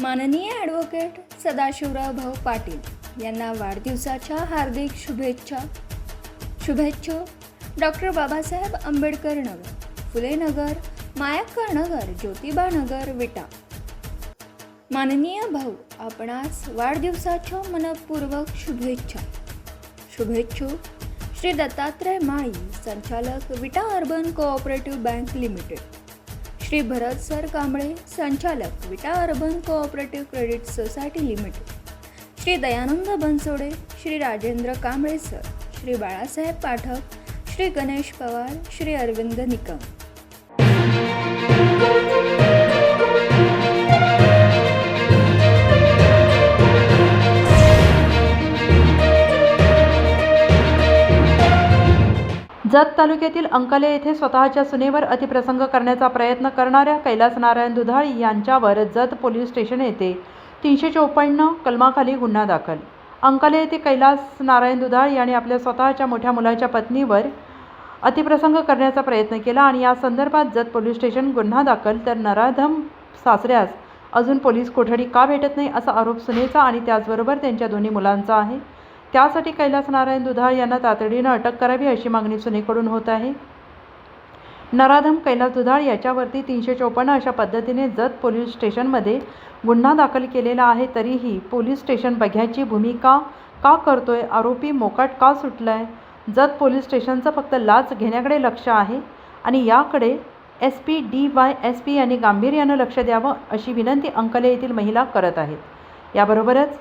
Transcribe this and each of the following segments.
माननीय ॲडव्होकेट सदाशिवराव भाऊ पाटील यांना वाढदिवसाच्या हार्दिक शुभेच्छा. शुभेच्छा. डॉक्टर बाबासाहेब आंबेडकर नगर फुले नगर मायाक्का नगर ज्योतिबा नगर विटा. माननीय भाऊ आपणास वाढदिवसाच्या मनपूर्वक शुभेच्छा. शुभेच्छू. श्री दत्तात्रय माळी संचालक Vita urban cooperative bank limited. Shri Bharat sir Kamble संचालक Vita urban cooperative credit society limited. Shri Dayanand Bansode Shri Rajendra Kamble sir Shri Balasaheb Pathak Shri Ganesh Pawar Shri Arvind Nikam. Jat तालुक्यातील अंकले येथे स्वतःच्या सुनेवर अतिप्रसंग करण्याचा प्रयत्न करणाऱ्या कैलास नारायण दुधाळी यांच्यावर Jat police station येथे तीनशे चौपन्न कलमाखाली गुन्हा दाखल. अंकले येथे कैलास नारायण दुधाळी यांनी आपल्या स्वतःच्या मोठ्या मुलाच्या पत्नीवर अतिप्रसंग करण्याचा प्रयत्न केला आणि या संदर्भात जत पोलीस स्टेशन गुन्हा दाखल. तर नराधम सासऱ्यास अजून पोलीस कोठडी का भेटत नाही असा आरोप सुनेचा आणि त्याचबरोबर त्यांच्या दोन्ही मुलांचा आहे. त्यासाठी कैलास नारायण दुधाळ यांना तातडीनं अटक करावी अशी मागणी सुनेकडून होत आहे. नराधम कैलास दुधाळ याच्यावरती तीनशे चौपन्न अशा पद्धतीने जत पोलीस स्टेशनमध्ये गुन्हा दाखल केलेला आहे तरीही पोलीस स्टेशन बघ्याची भूमिका का करतोय आरोपी मोकाट का सुटलाय? जत पोलीस स्टेशनचं फक्त लाच घेण्याकडे लक्ष आहे आणि याकडे S P D Y S P यांनी गांभीर्यानं लक्ष द्यावं अशी विनंती अंकले येथील महिला करत आहेत. याबरोबरच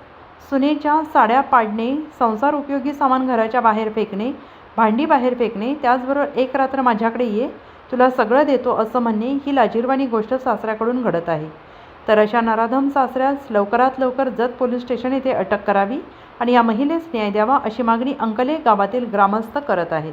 सुनेच्या साड्या पाडणे संसार उपयोगी सामान घराच्या बाहेर फेकणे भांडी बाहेर फेकणे त्याचबरोबर एक रात्र माझ्याकडे ये तुला सगळं देतो असं म्हणणे ही लाजीरवाणी गोष्ट सासऱ्याकडून घडत आहे. तर अशा नराधम सासऱ्यास लवकरात लवकर जत पोलीस स्टेशन येथे अटक करावी आणि या महिलेस न्याय द्यावा अशी मागणी अंकले गावातील ग्रामस्थ करत आहेत.